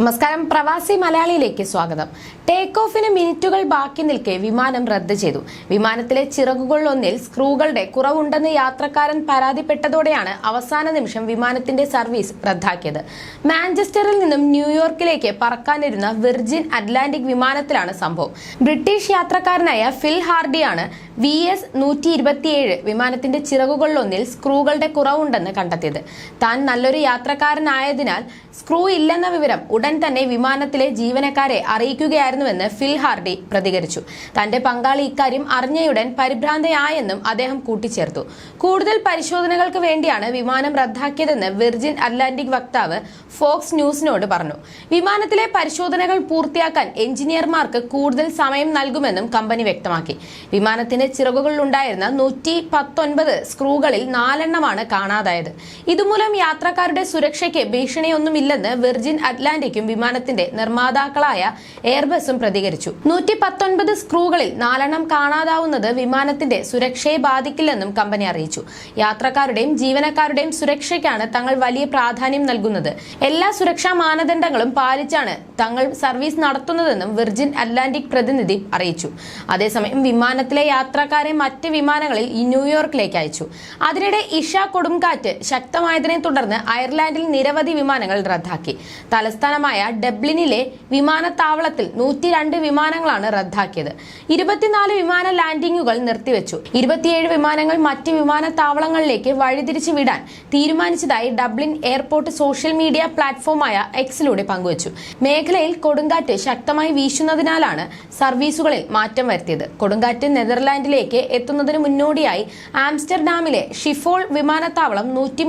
നമസ്കാരം. പ്രവാസി മലയാളിയിലേക്ക് സ്വാഗതം. ടേക്ക് ഓഫിന് മിനിറ്റുകൾ ബാക്കി നിൽക്കെ വിമാനം റദ്ദ് ചെയ്തു. വിമാനത്തിലെ ചിറകുകളിലൊന്നിൽ സ്ക്രൂകളുടെ കുറവുണ്ടെന്ന് യാത്രക്കാരൻ പരാതിപ്പെട്ടതോടെയാണ് അവസാന നിമിഷം വിമാനത്തിന്റെ സർവീസ് റദ്ദാക്കിയത്. മാഞ്ചസ്റ്ററിൽ നിന്നും ന്യൂയോർക്കിലേക്ക് പറക്കാനിരുന്ന വിർജിൻ അറ്റ്ലാന്റിക് വിമാനത്തിലാണ് സംഭവം. ബ്രിട്ടീഷ് യാത്രക്കാരനായ ഫിൽ ഹാർഡിയാണ് വി എസ് നൂറ്റി ഇരുപത്തിയേഴ് വിമാനത്തിന്റെ ചിറകുകളിലൊന്നിൽ സ്ക്രൂകളുടെ കുറവുണ്ടെന്ന് കണ്ടെത്തിയത്. താൻ നല്ലൊരു യാത്രക്കാരനായതിനാൽ സ്ക്രൂ ഇല്ലെന്ന വിവരം ഉടൻ തന്നെ വിമാനത്തിലെ ജീവനക്കാരെ അറിയിക്കുകയായിരുന്നുവെന്ന് ഫിൽ ഹാർഡി പ്രതികരിച്ചു. തന്റെ പങ്കാളി ഇക്കാര്യം അറിഞ്ഞയുടൻ പരിഭ്രാന്തയായെന്നും അദ്ദേഹം കൂട്ടിച്ചേർത്തു. കൂടുതൽ പരിശോധനകൾക്ക് വേണ്ടിയാണ് വിമാനം റദ്ദാക്കിയതെന്ന് വിർജിൻ അറ്റ്ലാന്റിക് വക്താവ് ഫോക്സ് ന്യൂസിനോട് പറഞ്ഞു. വിമാനത്തിലെ പരിശോധനകൾ പൂർത്തിയാക്കാൻ എഞ്ചിനീയർമാർക്ക് കൂടുതൽ സമയം നൽകുമെന്നും കമ്പനി വ്യക്തമാക്കി. വിമാനത്തിന്റെ ചിറകുകളിലുണ്ടായിരുന്ന നൂറ്റി പത്തൊൻപത് സ്ക്രൂകളിൽ നാലെണ്ണമാണ് കാണാതായത്. ഇതുമൂലം യാത്രക്കാരുടെ സുരക്ഷയ്ക്ക് ഭീഷണിയൊന്നുമില്ലെന്ന് വിർജിൻ അറ്റ്ലാന്റിക്കും വിമാനത്തിന്റെ നിർമ്മാതാക്കളായ എയർബസും പ്രതികരിച്ചു. നൂറ്റി പത്തൊൻപത് സ്ക്രൂകളിൽ നാലെണ്ണം കാണാതാവുന്നത് വിമാനത്തിന്റെ സുരക്ഷയെ ബാധിക്കില്ലെന്നും കമ്പനി അറിയിച്ചു. യാത്രക്കാരുടെയും ജീവനക്കാരുടെയും സുരക്ഷയ്ക്കാണ് തങ്ങൾ വലിയ പ്രാധാന്യം നൽകുന്നത്. എല്ലാ സുരക്ഷാ മാനദണ്ഡങ്ങളും പാലിച്ചാണ് തങ്ങൾ സർവീസ് നടത്തുന്നതെന്നും വിർജിൻ അറ്റ്ലാന്റിക് പ്രതിനിധി അറിയിച്ചു. അതേസമയം വിമാനത്തിലെ യാത്രക്കാരെ മറ്റ് വിമാനങ്ങളിൽ ന്യൂയോർക്കിലേക്ക് അയച്ചു. അതിനിടെ ഇഷ കൊടുങ്കാറ്റ് ശക്തമായതിനെ തുടർന്ന് അയർലാൻഡിൽ നിരവധി വിമാനങ്ങൾ റദ്ദാക്കി. തലസ്ഥാനമായ ഡബ്ലിനിലെ വിമാനത്താവളത്തിൽ നൂറ്റി രണ്ട് വിമാനങ്ങളാണ് റദ്ദാക്കിയത്. ഇരുപത്തിനാല് വിമാന ലാൻഡിംഗുകൾ നിർത്തിവെച്ചു. ഇരുപത്തിയേഴ് വിമാനങ്ങൾ മറ്റ് വിമാനത്താവളങ്ങളിലേക്ക് വഴിതിരിച്ചു വിടാൻ തീരുമാനിച്ചതായി ഡബ്ലിൻ എയർപോർട്ട് സോഷ്യൽ മീഡിയ പ്ലാറ്റ്ഫോമായ എക്സിലൂടെ പങ്കുവച്ചു. മേഖലയിൽ കൊടുങ്കാറ്റ് ശക്തമായി വീശുന്നതിനാലാണ് സർവീസുകളിൽ മാറ്റം വരുത്തിയത്. കൊടുങ്കാറ്റ് നെതർലാൻഡിലേക്ക് എത്തുന്നതിന് മുന്നോടിയായി ആംസ്റ്റർഡാമിലെ ഷിഫോൾ വിമാനത്താവളം നൂറ്റി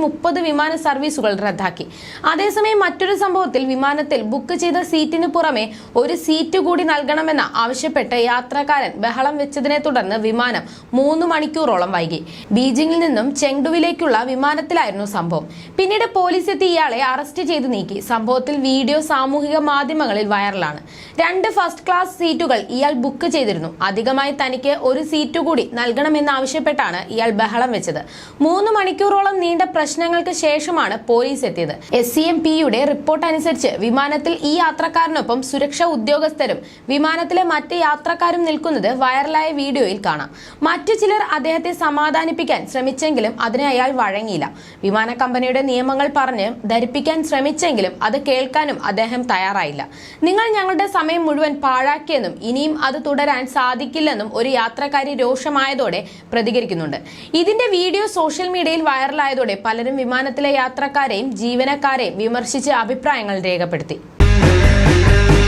വിമാന സർവീസുകൾ റദ്ദാക്കി. അതേസമയം മറ്റൊരു സംഭവത്തിൽ വിമാനത്തിൽ ബുക്ക് ചെയ്ത സീറ്റിന് പുറമെ ഒരു സീറ്റ് കൂടി നൽകണമെന്ന് ആവശ്യപ്പെട്ട് യാത്രക്കാരൻ ബഹളം വെച്ചതിനെ തുടർന്ന് വിമാനം മൂന്ന് മണിക്കൂറോളം വൈകി. ബീജിംഗിൽ നിന്നും ചെങ്ഡുവിലേക്കുള്ള വിമാനത്തിലായിരുന്നു സംഭവം. പിന്നീട് പോലീസ് എത്തി ഇയാളെ അറസ്റ്റ് ചെയ്ത് നീക്കി. സംഭവത്തിൽ വീഡിയോ സാമൂഹിക മാധ്യമങ്ങളിൽ വൈറലാണ് രണ്ട് ഫസ്റ്റ് ക്ലാസ് സീറ്റുകൾ ഇയാൾ ബുക്ക് ചെയ്തിരുന്നു. അധികമായി തനിക്ക് ഒരു സീറ്റ് കൂടി നൽകണമെന്ന് ആവശ്യപ്പെട്ടാണ് ഇയാൾ ബഹളം വെച്ചത്. മൂന്ന് മണിക്കൂറോളം നീണ്ട പ്രശ്നങ്ങൾക്ക് ശേഷമാണ് പോലീസ് എത്തിയത്. എസ് സി എം പിയുടെ റിപ്പോർട്ട് അനുസരിച്ച് വിമാനത്തിൽ ഈ യാത്രക്കാരനൊപ്പം സുരക്ഷാ ഉദ്യോഗസ്ഥരും വിമാനത്തിലെ മറ്റ് യാത്രക്കാരും നിൽക്കുന്നത് വൈറലായ വീഡിയോയിൽ കാണാം. മറ്റു ചിലർ അദ്ദേഹത്തെ സമാധാനിപ്പിക്കാൻ ശ്രമിച്ചെങ്കിലും അതിനെ അയാൾ വഴങ്ങിയില്ല. വിമാന കമ്പനിയുടെ നിയമങ്ങൾ പറഞ്ഞ് ധരിപ്പിക്കാൻ ശ്രമിച്ചെങ്കിലും അത് കേൾക്കാനും അദ്ദേഹം തയ്യാറായില്ല. നിങ്ങൾ ഞങ്ങളുടെ സമയം മുഴുവൻ പാഴാക്കിയെന്നും ഇനിയും അത് തുടരാൻ സാധിക്കില്ലെന്നും ഒരു യാത്രക്കാരി രോഷമായതോടെ പ്രതികരിക്കുന്നുണ്ട്. ഇതിന്റെ വീഡിയോ സോഷ്യൽ മീഡിയയിൽ വൈറലായതോടെ പലരും വിമാനത്തിലെ യാത്രക്കാരെയും ജീവനക്കാരെയും വിമർശിച്ച് അഭിപ്രായങ്ങൾ രേഖപ്പെടുത്തി. પડતી